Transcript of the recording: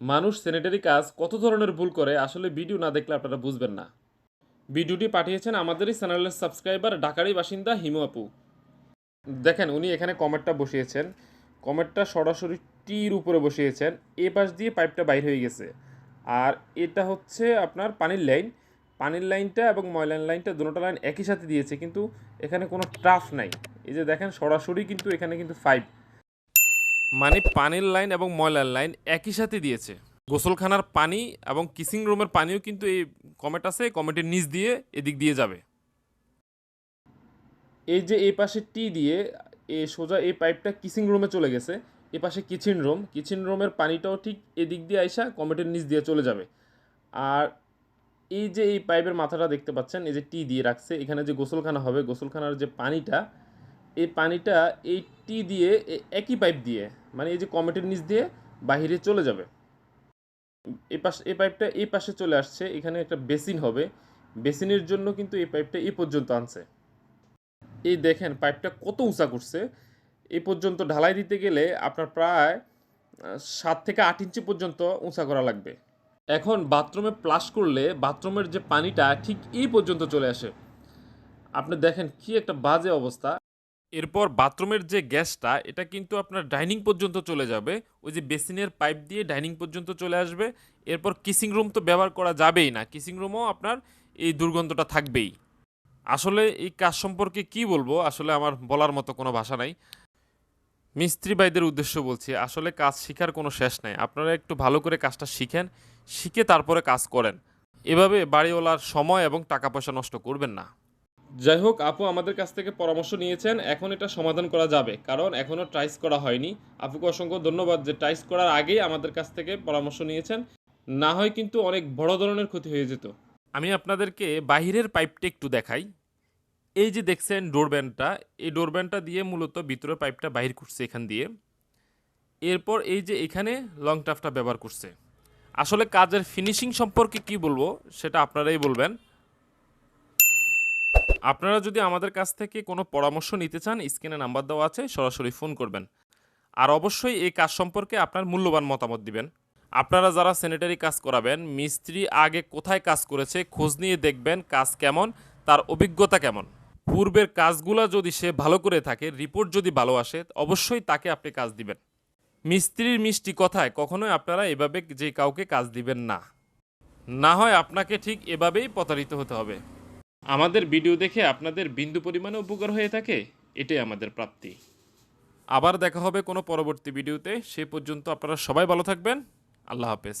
মানুষ স্যানিটারি কাজ কত ধরনের ভুল করে, আসলে ভিডিও না দেখলে আপনারা বুঝবেন না। ভিডিওটি পাঠিয়েছেন আমাদেরই চ্যানেলের সাবস্ক্রাইবার ঢাকারই বাসিন্দা হিমু আপু। দেখেন, উনি এখানে কমেটটা বসিয়েছেন। কমেটটা সরাসরি টির উপরে বসিয়েছেন। এ পাশ দিয়ে পাইপটা বাইর হয়ে গেছে। আর এটা হচ্ছে আপনার পানির লাইন। পানির লাইনটা এবং ময়লার লাইনটা দুটোটা লাইন একই সাথে দিয়েছে, কিন্তু এখানে কোনো ট্রাফ নাই। এই যে দেখেন, সরাসরি কিন্তু এখানে কিন্তু ফাইভ মানে পানির লাইন এবং ময়লার লাইন একই সাথে দিয়েছে। গোসলখানার পানি এবং কিসিং রুমের পানিও কিন্তু এই কমেট আছে কমেটের নিচ দিয়ে এদিক দিয়ে যাবে। এই যে এই পাশে টি দিয়ে এ সোজা এই পাইপটা কিচিং রুমে চলে গেছে, এ পাশে কিচেন রুম। কিচেন রুমের পানিটাও ঠিক এদিক দিয়ে আইসা কমেটের নিচ দিয়ে চলে যাবে। আর এই যে এই পাইপের মাথাটা দেখতে পাচ্ছেন, এই যে টি দিয়ে রাখছে, এখানে যে গোসলখানা হবে, গোসলখানার যে পানিটা এই পানিটা এই টি দিয়ে একই পাইপ দিয়ে মানে এই যে কমেটের নিচ দিয়ে বাহিরে চলে যাবে। এই পাশে, এই পাইপটা এই পাশে চলে আসছে, এখানে একটা বেসিন হবে। বেসিনের জন্য কিন্তু এই পাইপটা এই পর্যন্ত আনছে। এই দেখেন পাইপটা কত উঁচা করছে। এই পর্যন্ত ঢালাই দিতে গেলে আপনার প্রায় সাত থেকে আট ইঞ্চি পর্যন্ত উঁচা করা লাগবে। এখন বাথরুমে প্লাস করলে বাথরুমের যে পানিটা ঠিক এই পর্যন্ত চলে আসে। আপনি দেখেন কি একটা বাজে অবস্থা। এরপর বাথরুমের যে গ্যাসটা, এটা কিন্তু আপনার ডাইনিং পর্যন্ত চলে যাবে। ওই যে বেসিনের পাইপ দিয়ে ডাইনিং পর্যন্ত চলে আসবে। এরপর কিসিং রুম তো ব্যবহার করা যাবেই না। কিসিং রুমও আপনার এই দুর্গন্ধটা থাকবেই। আসলে এই কাজ সম্পর্কে কি বলব? আসলে আমার বলার মতো কোনো ভাষা নাই। মিস্ত্রি ভাইদের উদ্দেশ্য বলছি, আসলে কাজ শেখার কোনো শেষ নাই। আপনারা একটু ভালো করে কাজটা শিখেন, শিখে তারপরে কাজ করেন। এভাবে বাড়িওয়ালার সময় এবং টাকা পয়সা নষ্ট করবেন না। যাই হোক, আপু আমাদের কাছ থেকে পরামর্শ নিয়েছেন, এখন এটা সমাধান করা যাবে। কারণ এখনও ট্রাইস করা হয়নি। আপুকে অসংখ্য ধন্যবাদ যে ট্রাইস করার আগেই আমাদের কাছ থেকে পরামর্শ নিয়েছেন। না হয় কিন্তু অনেক বড় ধরনের ক্ষতি হয়ে যেত। আমি আপনাদেরকে বাহিরের পাইপটা একটু দেখাই। এই যে দেখছেন ডোরব্যান্ডটা এই ডোরব্যান্ডটা দিয়ে মূলত ভিতরে পাইপটা বাহির করছে এখান দিয়ে। এরপর এই যে এখানে লং টাফটা ব্যবহার করছে। আসলে কাজের ফিনিশিং সম্পর্কে কি বলব, সেটা আপনারাই বলবেন। আপনারা যদি আমাদের কাছ থেকে কোনো পরামর্শ নিতে চান, স্ক্রিনে নাম্বার দেওয়া আছে, সরাসরি ফোন করবেন। আর অবশ্যই এই কাজ সম্পর্কে আপনার মূল্যবান মতামত দিবেন। আপনারা যারা স্যানিটারি কাজ করাবেন, মিস্ত্রি আগে কোথায় কাজ করেছে, খোঁজ নিয়ে দেখবেন কাজ কেমন, তার অভিজ্ঞতা কেমন। পূর্বের কাজগুলো যদি সে ভালো করে থাকে রিপোর্ট যদি ভালো আসে, অবশ্যই তাকে আপনি কাজ দিবেন। মিস্ত্রির মিষ্টি কথায় কখনোই আপনারা এভাবে যে কাউকে কাজ দিবেন না। না হয় আপনাকে ঠিক এভাবেই প্রতারিত হতে হবে। আমাদের ভিডিও দেখে আপনাদের বিন্দু পরিমাণে উপকার হয়ে থাকে, এটাই আমাদের প্রাপ্তি। আবার দেখা হবে কোনো পরবর্তী ভিডিওতে, সে পর্যন্ত আপনারা সবাই ভালো থাকবেন। আল্লাহ হাফেজ।